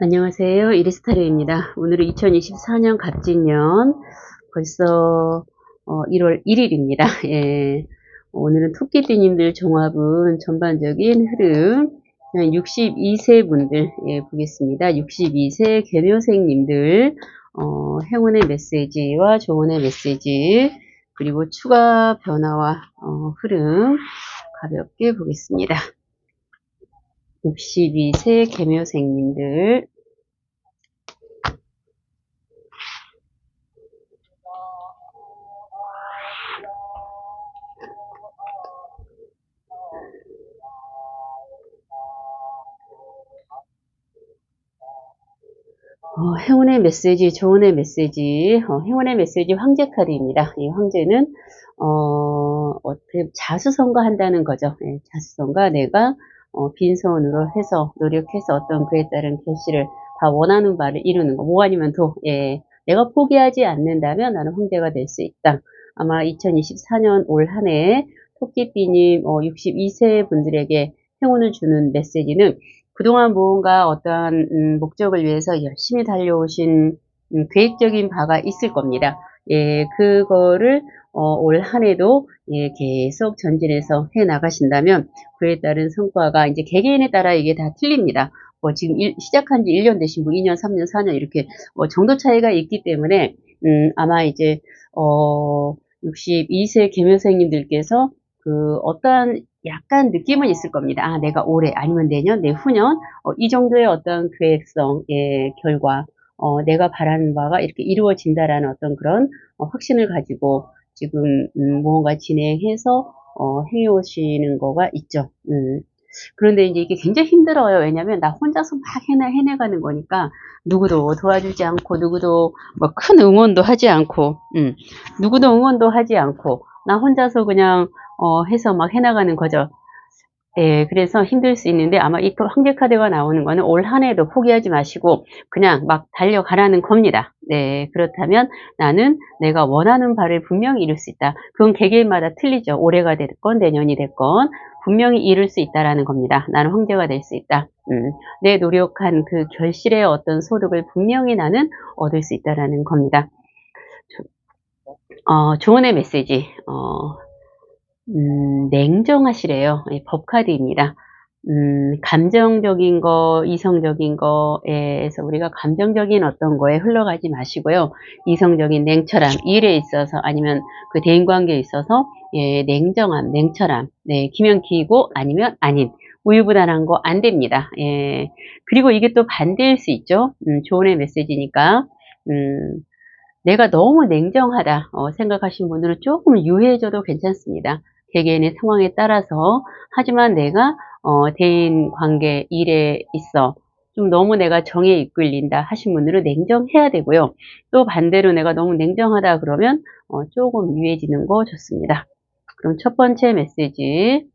안녕하세요. 이리스타르입니다. 오늘은 2024년 갑진년 벌써 어, 1월 1일입니다. 예. 오늘은 토끼띠님들 종합은 전반적인 흐름 62세 분들 예, 보겠습니다. 62세 개묘생님들 어, 행운의 메시지와 조언의 메시지 그리고 추가 변화와 어, 흐름 가볍게 보겠습니다. 62세 개묘생님들 어, 행운의 메시지, 조언의 메시지, 어, 행운의 메시지 황제 카드입니다. 이 황제는 어, 어떻게 자수성가 한다는 거죠. 예, 자수성가 내가 어, 빈손으로 해서 노력해서 어떤 그에 따른 결실을 다 원하는 바를 이루는 거. 뭐 아니면 도 예, 내가 포기하지 않는다면 나는 황제가 될 수 있다. 아마 2024년 올 한 해 토끼띠님 어, 62세 분들에게 행운을 주는 메시지는 그동안 뭔가 어떠한 음, 목적을 위해서 열심히 달려오신 음, 계획적인 바가 있을 겁니다. 예, 그거를 어, 올 한해도 예, 계속 전진해서 해 나가신다면 그에 따른 성과가 이제 개개인에 따라 이게 다 틀립니다. 뭐 지금 일, 시작한 지 1년 되신 분, 2년, 3년, 4년 이렇게 뭐 정도 차이가 있기 때문에 음, 아마 이제 어, 62세 개묘생님들께서 그 어떠한 약간 느낌은 있을 겁니다. 아, 내가 올해 아니면 내년, 내후년 어, 이 정도의 어떤 계획성의 결과 어, 내가 바라는 바가 이렇게 이루어진다라는 어떤 그런 어, 확신을 가지고 지금 음, 무언가 진행해서 어, 해오시는 거가 있죠. 음. 그런데 이제 이게 굉장히 힘들어요. 왜냐면 나 혼자서 막 해내, 해내가는 거니까 누구도 도와주지 않고 누구도 뭐 큰 응원도 하지 않고 음, 누구도 응원도 하지 않고 나 혼자서 그냥 어, 해서 막 해나가는 거죠. 예, 그래서 힘들 수 있는데 아마 이 황제 카드가 나오는 거는 올 한 해도 포기하지 마시고 그냥 막 달려가라는 겁니다. 네, 그렇다면 나는 내가 원하는 바를 분명히 이룰 수 있다. 그건 개개인마다 틀리죠. 올해가 됐건 내년이 됐건 분명히 이룰 수 있다라는 겁니다. 나는 황제가 될 수 있다. 음, 내 노력한 그 결실의 어떤 소득을 분명히 나는 얻을 수 있다라는 겁니다. 어, 조언의 메시지. 어, 음, 냉정하시래요. 예, 법카드입니다. 음, 감정적인 거, 이성적인 거에서 우리가 감정적인 어떤 거에 흘러가지 마시고요. 이성적인 냉철함, 일에 있어서 아니면 그 대인 관계에 있어서 예, 냉정함, 냉철함, 네, 기면 기고 아니면 아닌 우유부단한 거 안 됩니다. 예, 그리고 이게 또 반대일 수 있죠. 음, 조언의 메시지니까 음, 내가 너무 냉정하다 어, 생각하신 분들은 조금 유해져도 괜찮습니다. 개개인의 상황에 따라서 하지만 내가 어, 대인 관계 일에 있어 좀 너무 내가 정에 이끌린다 하신 분들은 냉정해야 되고요. 또 반대로 내가 너무 냉정하다 그러면 어, 조금 유해지는 거 좋습니다. 그럼 첫 번째 메시지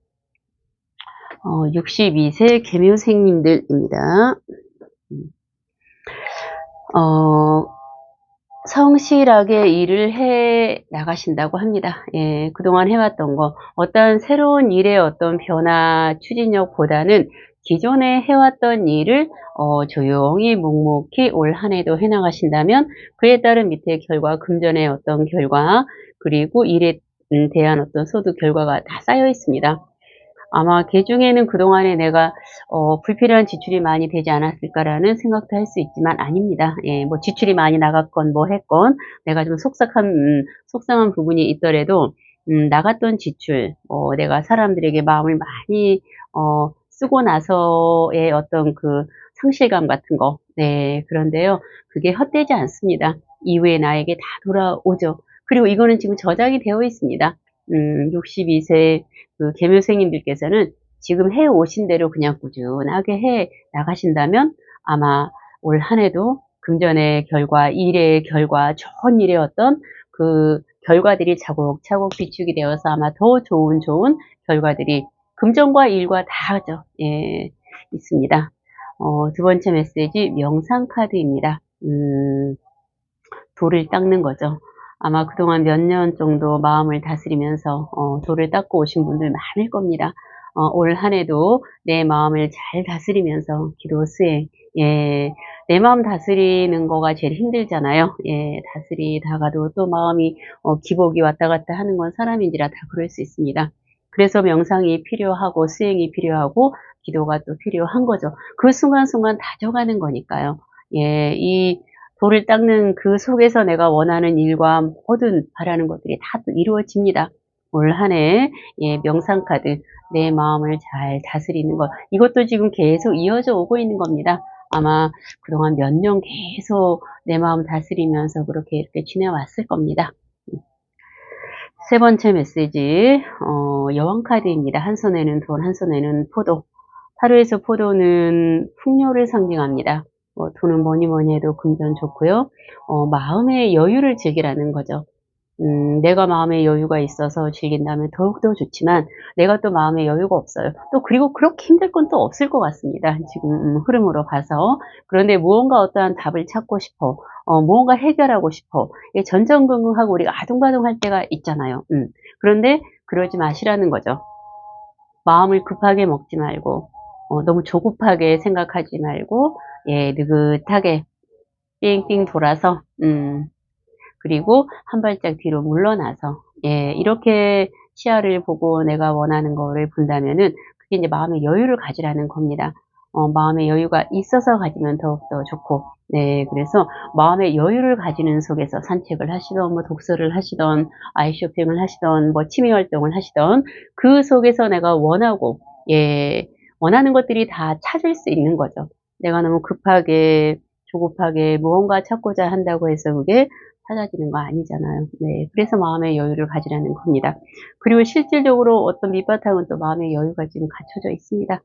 어, 62세 개묘생님들입니다. 음. 어, 성실하게 일을 해 나가신다고 합니다. 예, 그동안 해왔던 거, 어떤 새로운 일의 어떤 변화 추진력보다는 기존에 해왔던 일을 어, 조용히 묵묵히 올 한 해도 해 나가신다면 그에 따른 밑에 결과, 금전의 어떤 결과, 그리고 일에 대한 어떤 소득 결과가 다 쌓여 있습니다. 아마 개 중에는 그동안에 내가 어, 불필요한 지출이 많이 되지 않았을까라는 생각도 할 수 있지만 아닙니다. 예, 뭐 지출이 많이 나갔건 뭐 했건 내가 좀 속삭한 음, 속상한 부분이 있더라도 음, 나갔던 지출, 어, 내가 사람들에게 마음을 많이 어, 쓰고 나서의 어떤 그 상실감 같은 거, 네 그런데요, 그게 헛되지 않습니다. 이후에 나에게 다 돌아오죠. 그리고 이거는 지금 저장이 되어 있습니다. 음, 62세 그 개묘생님들께서는 지금 해 오신 대로 그냥 꾸준하게 해 나가신다면 아마 올 한 해도 금전의 결과, 일의 결과, 좋은 일의 어떤 그 결과들이 차곡차곡 비축이 되어서 아마 더 좋은 좋은 결과들이 금전과 일과 다 하죠. 예, 있습니다. 어, 두 번째 메시지 명상 카드입니다. 음, 돌을 닦는 거죠. 아마 그동안 몇 년 정도 마음을 다스리면서 어, 돌을 닦고 오신 분들 많을 겁니다. 어, 올 한해도 내 마음을 잘 다스리면서 기도 수행 예, 내 마음 다스리는 거가 제일 힘들잖아요. 예, 다스리다가도 또 마음이 어, 기복이 왔다 갔다 하는 건 사람인지라 다 그럴 수 있습니다. 그래서 명상이 필요하고 수행이 필요하고 기도가 또 필요한 거죠. 그 순간순간 다져가는 거니까요. 예, 이 돌을 닦는 그 속에서 내가 원하는 일과 모든 바라는 것들이 다또 이루어집니다. 올 한해 예, 명상 카드 내 마음을 잘 다스리는 것 이것도 지금 계속 이어져 오고 있는 겁니다. 아마 그동안 몇 년 계속 내 마음 다스리면서 그렇게 이렇게 지내왔을 겁니다. 세 번째 메시지 어, 여왕 카드입니다. 한 손에는 돈, 한 손에는 포도. 타로에서 포도는 풍요를 상징합니다. 뭐 돈은 뭐니 뭐니 해도 금전 좋고요. 어, 마음의 여유를 즐기라는 거죠. 음, 내가 마음의 여유가 있어서 즐긴다면 더욱더 좋지만 내가 또 마음의 여유가 없어요. 또 그리고 그렇게 힘들 건 또 없을 것 같습니다. 지금 음, 흐름으로 봐서 그런데 무언가 어떠한 답을 찾고 싶어, 어, 무언가 해결하고 싶어. 전전긍긍하고 우리가 아둥바둥할 때가 있잖아요. 음, 그런데 그러지 마시라는 거죠. 마음을 급하게 먹지 말고 어, 너무 조급하게 생각하지 말고 예 느긋하게 삥삥 돌아서 음, 그리고 한 발짝 뒤로 물러나서 예, 이렇게 시야를 보고 내가 원하는 거를 본다면은 그게 이제 마음의 여유를 가지라는 겁니다. 어, 마음의 여유가 있어서 가지면 더욱더 좋고, 네, 그래서 마음의 여유를 가지는 속에서 산책을 하시던, 뭐 독서를 하시던, 아이 쇼핑을 하시던, 뭐 취미 활동을 하시던, 그 속에서 내가 원하고, 예, 원하는 것들이 다 찾을 수 있는 거죠. 내가 너무 급하게, 조급하게 무언가 찾고자 한다고 해서 그게 찾아지는 거 아니잖아요. 네. 그래서 마음의 여유를 가지라는 겁니다. 그리고 실질적으로 어떤 밑바탕은 또 마음의 여유가 지금 갖춰져 있습니다.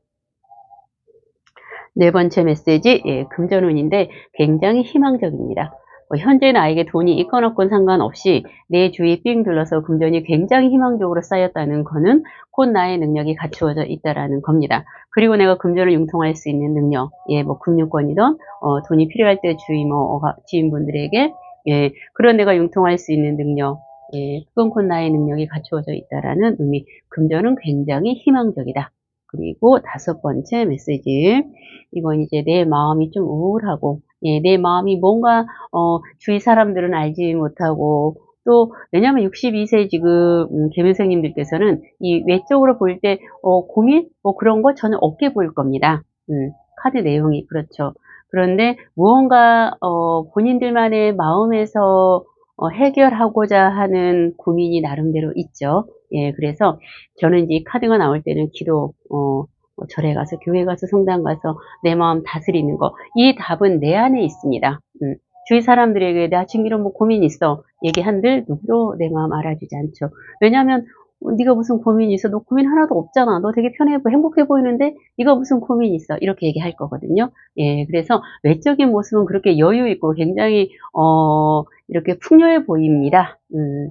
네 번째 메시지, 예, 금전운인데 굉장히 희망적입니다. 뭐 현재 나에게 돈이 있건 없건 상관없이 내 주위 삥 둘러서 금전이 굉장히 희망적으로 쌓였다는 거는 곧 나의 능력이 갖추어져 있다라는 겁니다. 그리고 내가 금전을 융통할 수 있는 능력, 예, 뭐 금융권이든 어, 돈이 필요할 때 주위 뭐 어, 지인분들에게 예, 그런 내가 융통할 수 있는 능력, 예, 그건 곧 나의 능력이 갖추어져 있다라는 의미. 금전은 굉장히 희망적이다. 그리고 다섯 번째 메시지. 이건 이제 내 마음이 좀 우울하고, 예, 내 마음이 뭔가, 어, 주위 사람들은 알지 못하고, 또, 왜냐면 62세 지금, 음, 개면생님들께서는 이 외적으로 볼 때, 어, 고민? 뭐 그런 거 저는 없게 보일 겁니다. 음, 카드 내용이 그렇죠. 그런데 무언가 어, 본인들만의 마음에서 어, 해결하고자 하는 고민이 나름대로 있죠. 예, 그래서 저는 이제 카드가 나올 때는 기도, 어, 뭐 절에 가서 교회 가서 성당 가서 내 마음 다스리는 거. 이 답은 내 안에 있습니다. 음, 주위 사람들에게 나 지금 이런 뭐 고민 있어 얘기한들 누구도 내 마음 알아주지 않죠. 왜냐하면 어, 네가 무슨 고민이 있어? 너 고민 하나도 없잖아. 너 되게 편해 보여, 행복해 보이는데 네가 무슨 고민이 있어? 이렇게 얘기할 거거든요. 예, 그래서 외적인 모습은 그렇게 여유 있고 굉장히 어 이렇게 풍요해 보입니다. 음,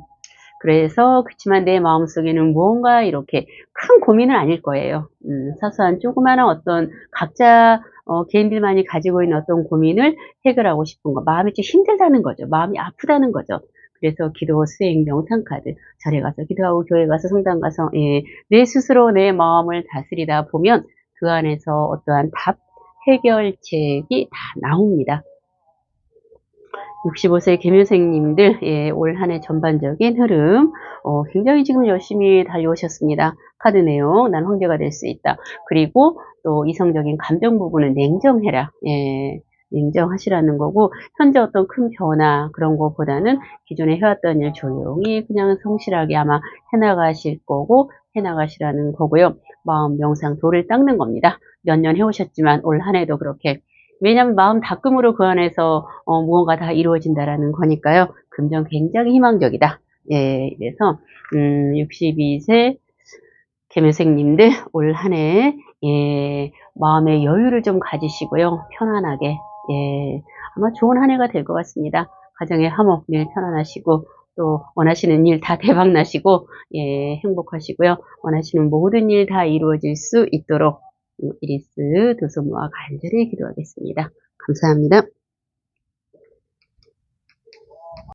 그래서 그렇지만 내 마음속에는 무언가 이렇게 큰 고민은 아닐 거예요. 음, 사소한 조그마한 어떤 각자 어, 개인들만이 가지고 있는 어떤 고민을 해결하고 싶은 거, 마음이 좀 힘들다는 거죠. 마음이 아프다는 거죠. 그래서 기도, 수행, 명상 카드, 절에 가서 기도하고 교회 가서 성당 가서 예, 내 스스로 내 마음을 다스리다 보면 그 안에서 어떠한 답, 해결책이 다 나옵니다. 65세 개묘생님들 예, 올 한 해 전반적인 흐름 어, 굉장히 지금 열심히 달려오셨습니다. 카드 내용 난 황제가 될 수 있다. 그리고 또 이성적인 감정 부분은 냉정해라. 예, 냉정하시라는 거고 현재 어떤 큰 변화 그런 것보다는 기존에 해왔던 일 조용히 그냥 성실하게 아마 해나가실 거고 해나가시라는 거고요. 마음 명상 도를 닦는 겁니다. 몇 년 해오셨지만 올 한 해도 그렇게 왜냐하면 마음 닦음으로 그 안에서 어, 무언가 다 이루어진다라는 거니까요. 금전 굉장히 희망적이다. 예, 그래서 음, 62세 개묘생님들 올 한해 예, 마음의 여유를 좀 가지시고요. 편안하게 예, 아마 좋은 한 해가 될 것 같습니다. 가정의 화목 늘 편안하시고 또 원하시는 일 다 대박 나시고 예, 행복하시고요. 원하시는 모든 일 다 이루어질 수 있도록 이리스 도소모와 간절히 기도하겠습니다. 감사합니다.